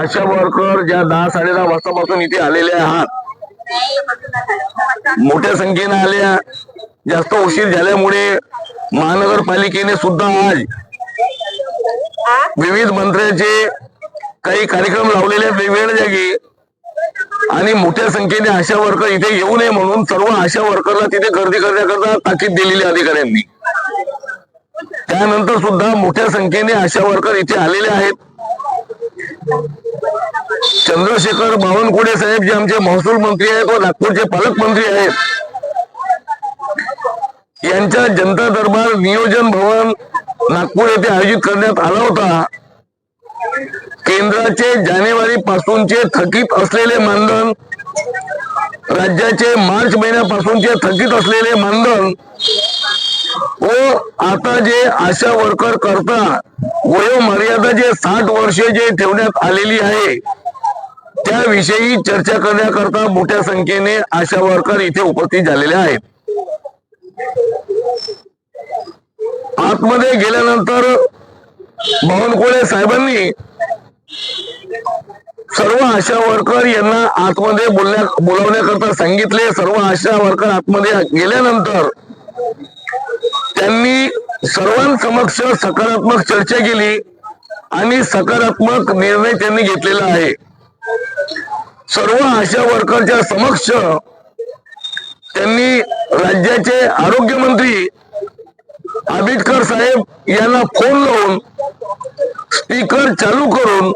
आशा worker ज्या दहा साडे दहा वाजतापासून इथे आलेले आहात. मोठ्या संख्येने आल्या. जास्त उशीर झाल्यामुळे महानगरपालिकेने सुद्धा आज विविध मंत्र्यांचे काही कार्यक्रम लावलेले आहेत वेगवेगळ्या जागी. आणि मोठ्या संख्येने आशा वर्कर इथे येऊ नये म्हणून सर्व आशा वर्करला तिथे गर्दी करण्याकरता ताकीद दिलेली अधिकाऱ्यांनी. त्यानंतर सुद्धा मोठ्या संख्येने आशा वर्कर इथे आलेले आहेत. चंद्रशेखर बावनकुळे साहेब जे आमचे महसूल मंत्री आहेत व नागपूरचे पालकमंत्री आहेत यांच्या जनता दरबार नियोजन भवन नागपूर येथे आयोजित करण्यात आला होता. केंद्राचे जानेवारी पासूनचे थकीत असलेले मानधन राज्याचे मार्च महिन्यापासूनचे थकीत असलेले मानधन व आता जे आशा वर्कर करता वयोमर्यादा जे साठ वर्षे जे ठेवण्यात आलेली आहे त्याविषयी चर्चा करण्याकरता मोठ्या संख्येने आशा वर्कर इथे उपस्थित झालेले आहेत. आतमध्ये गेल्यानंतर बावनकुळे साहेबांनी सर्व आशा वर्कर यांना आतमध्ये बोलण्या बोलवण्याकरता सांगितले. सर्व आशा वर्कर आतमध्ये गेल्यानंतर त्यांनी सर्वांसमक्ष सकारात्मक चर्चा केली आणि सकारात्मक निर्णय त्यांनी घेतलेला आहे. सर्व आशा वर्करच्या समक्ष त्यांनी राज्याचे आरोग्यमंत्री आंबेडकर साहेब यांना फोन लावून स्पीकर चालू करून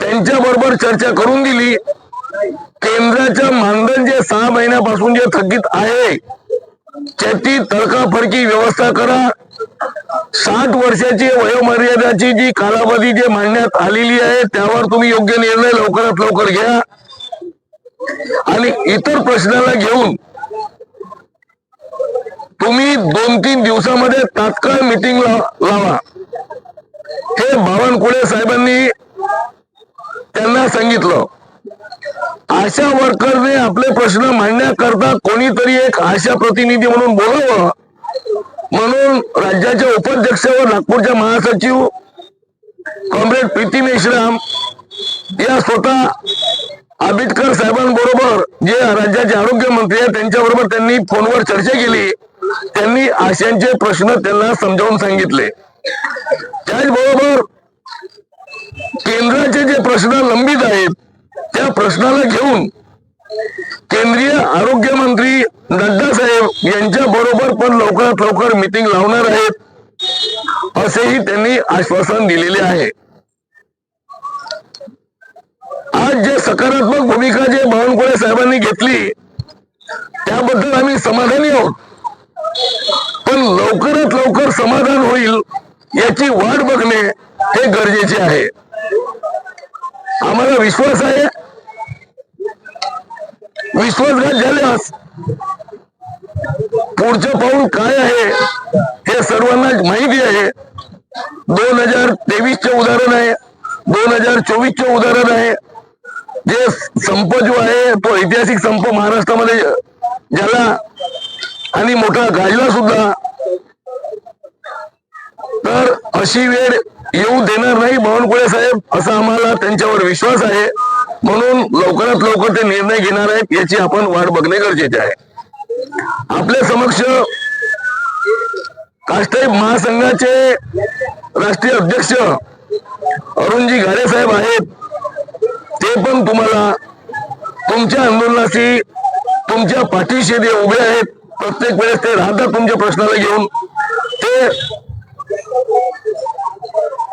त्यांच्या बरोबर चर्चा करून दिली. केंद्राच्या मानधन जे सहा महिन्यापासून जे थकीत आहे त्याची तडकाफडकी व्यवस्था करा. साठ वर्षाची वयोमर्यादाची जी कालावधी जे मांडण्यात आलेली आहे त्यावर तुम्ही योग्य निर्णय लवकरात लवकर घ्या. आणि इतर प्रश्नाला घेऊन तुम्ही दोन तीन दिवसामध्ये तात्काळ मिटिंग लावा. हे बावनकुळे साहेबांनी त्यांना सांगितलं. आशा वर्करने आपले प्रश्न मांडण्याकरता कोणीतरी एक आशा प्रतिनिधी म्हणून बोलावं. म्हणून राज्याचे उपाध्यक्ष व नागपूरच्या महासचिव कॉम्रेड प्रीती मेश्राम या स्वतः आंबेडकर साहेबांबरोबर जे राज्याचे आरोग्य मंत्री आहेत त्यांच्याबरोबर त्यांनी फोनवर चर्चा केली. त्यांनी आशांचे प्रश्न त्यांना समजावून सांगितले. त्याचबरोबर केंद्राचे जे प्रश्न लंबित आहेत या प्रश्नाला घेऊन केंद्रीय आरोग्य मंत्री नड्डा साहेब यांच्या बरोबर पण लवकरात लवकर मिटिंग लावणार आहेत असेही त्यांनी आश्वासन दिलेले आहे. आज जे सकारात्मक भूमिका जे बावनकुळे साहेबांनी घेतली त्याबद्दल आम्ही समाधानी आहोत. पण लवकरात लवकर समाधान होईल याची वाट बघणे हे गरजेचे आहे. आम्हाला विश्वास आहे विश्वासघात झाल्यास पुढचं पाऊल काय आहे हे सर्वांना माहिती आहे. दोन हजार तेवीसचे उदाहरण आहे. दोन हजार चोवीसचे उदाहरण आहे. जे संप जो आहे तो ऐतिहासिक संप महाराष्ट्रामध्ये झाला. आणि मोठा गाजला सुद्धा. तर अशी वेळ येऊ देणार नाही बावनकुळे साहेब असा आम्हाला त्यांच्यावर विश्वास आहे. म्हणून लवकरात लवकर ते निर्णय घेणार आहेत याची आपण वाट बघणे गरजेचे आहे. आपल्या समक्ष काष्टाई महासंघाचे राष्ट्रीय अध्यक्ष अरुणजी घारे साहेब आहेत. ते पण तुम्हाला तुमच्या आंदोलनाशी तुमच्या पाठीशी ते उभे आहेत. प्रत्येक वेळेस ते राहतात तुमच्या प्रश्नाला घेऊन. ते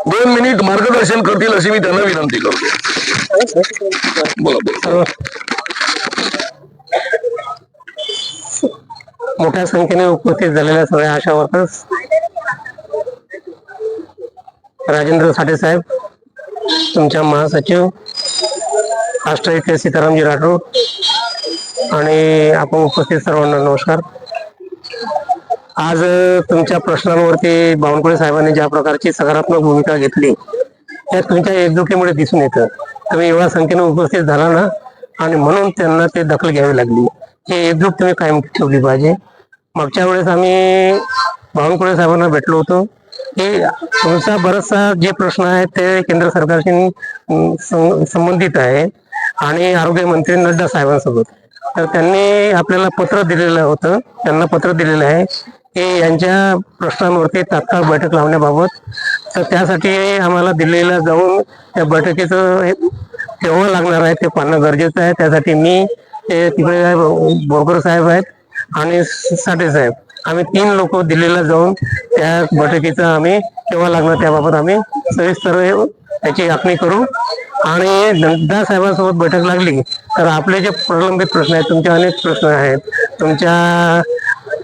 दोन मिनिट मार्गदर्शन करतील अशी मी त्यांना विनंती करतो. बोला बोला. मोठ्या संख्येने उपस्थित झालेल्या सगळ्या आशा वर्कर्स राजेंद्र साठे साहेब तुमच्या महासचिव राष्ट्रहित सीतारामजी राठोड आणि आपण उपस्थित सर्वांना नमस्कार. आज तुमच्या प्रश्नांवरती बावनकुळे साहेबांनी ज्या प्रकारची सकारात्मक भूमिका घेतली त्या तुमच्या एकजुटीमुळे दिसून येतं. तुम्ही एवढ्या संख्येने उपस्थित झाला ना आणि म्हणून त्यांना ते दखल घ्यावी लागली. हे एकजूट तुम्ही कायम ठेवली पाहिजे. मागच्या वेळेस आम्ही बावनकुळे साहेबांना भेटलो होतो. की तुमचा बराचसा जे प्रश्न आहे ते केंद्र सरकारशी संबंधित आहे. आणि आरोग्य मंत्री नड्डा साहेबांसोबत. तर त्यांनी आपल्याला पत्र दिलेलं होतं. त्यांना पत्र दिलेलं आहे. हे यांच्या प्रश्नांवरती तात्काळ बैठक लावण्याबाबत तर त्यासाठी आम्हाला दिल्लीला जाऊन त्या बैठकीचं केव्हा लागणार आहे ते पाहणं गरजेचं आहे. त्यासाठी मी ते तिकडे बोरकर साहेब आहेत आणि साठे साहेब. आम्ही तीन लोक दिल्लीला जाऊन त्या बैठकीचं आम्ही केव्हा लागणार त्याबाबत आम्ही सविस्तर त्याची आखणी करू. आणि नड्डा साहेबांसोबत बैठक लागली तर आपले जे प्रलंबित प्रश्न आहेत तुमचे अनेक प्रश्न आहेत. तुमच्या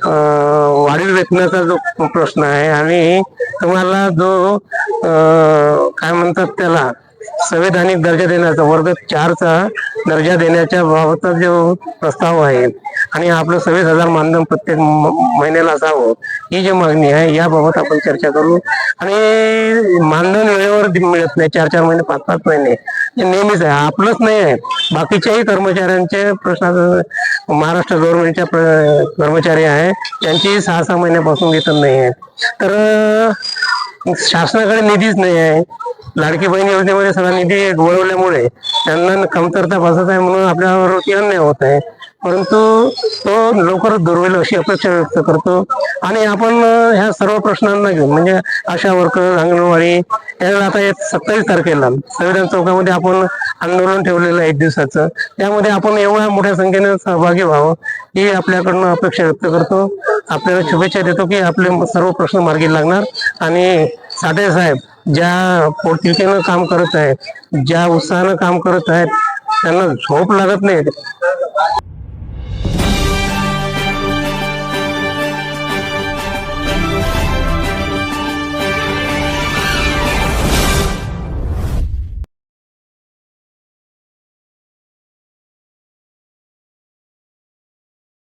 वाढीव वेतनाचा जो प्रश्न आहे आणि तुम्हाला जो काय म्हणतात त्याला संवैधानिक दर्जा देण्याचा वर्ग चारचा दर्जा देण्याच्या बाबतचा जो प्रस्ताव आहे आणि आपलं सव्वीस हजार मानधन प्रत्येक महिन्याला असावं ही जी मागणी आहे याबाबत आपण चर्चा करू. आणि मानधन वेळेवर मिळत नाही चार चार महिने पाच पाच महिने हे नेहमीच आहे. आपलंच नाही आहे. बाकीच्याही कर्मचाऱ्यांचे प्रश्न महाराष्ट्र गव्हर्नमेंटच्या कर्मचारी आहे त्यांची सहा सहा महिन्यापासून वेतन नाही आहे. तर शासनाकडे निधीच नाही आहे. लाडकी बहीण योजनेमध्ये सगळा निधी वळवल्यामुळे त्यांना कमतरता भासत आहे म्हणून आपल्यावरती अन्याय होत आहे. परंतु तो लवकरच दूर होईल अशी अपेक्षा व्यक्त करतो. आणि आपण ह्या सर्व प्रश्नांना घेऊन म्हणजे आशा वर्कर अंगणवाडी यांना आता सत्तावीस तारखेला संविधान चौकामध्ये आपण आंदोलन ठेवलेलं आहे एक दिवसाचं. त्यामध्ये आपण एवढ्या मोठ्या संख्येने सहभागी व्हावं ही आपल्याकडनं अपेक्षा व्यक्त करतो. आपल्याला शुभेच्छा देतो की आपले सर्व प्रश्न मार्गी लागणार. आणि साठे साहेब ज्या पोटतिडकीनं काम करत आहेत ज्या उत्साहानं काम करत आहेत त्यांना झोप लागत नाही.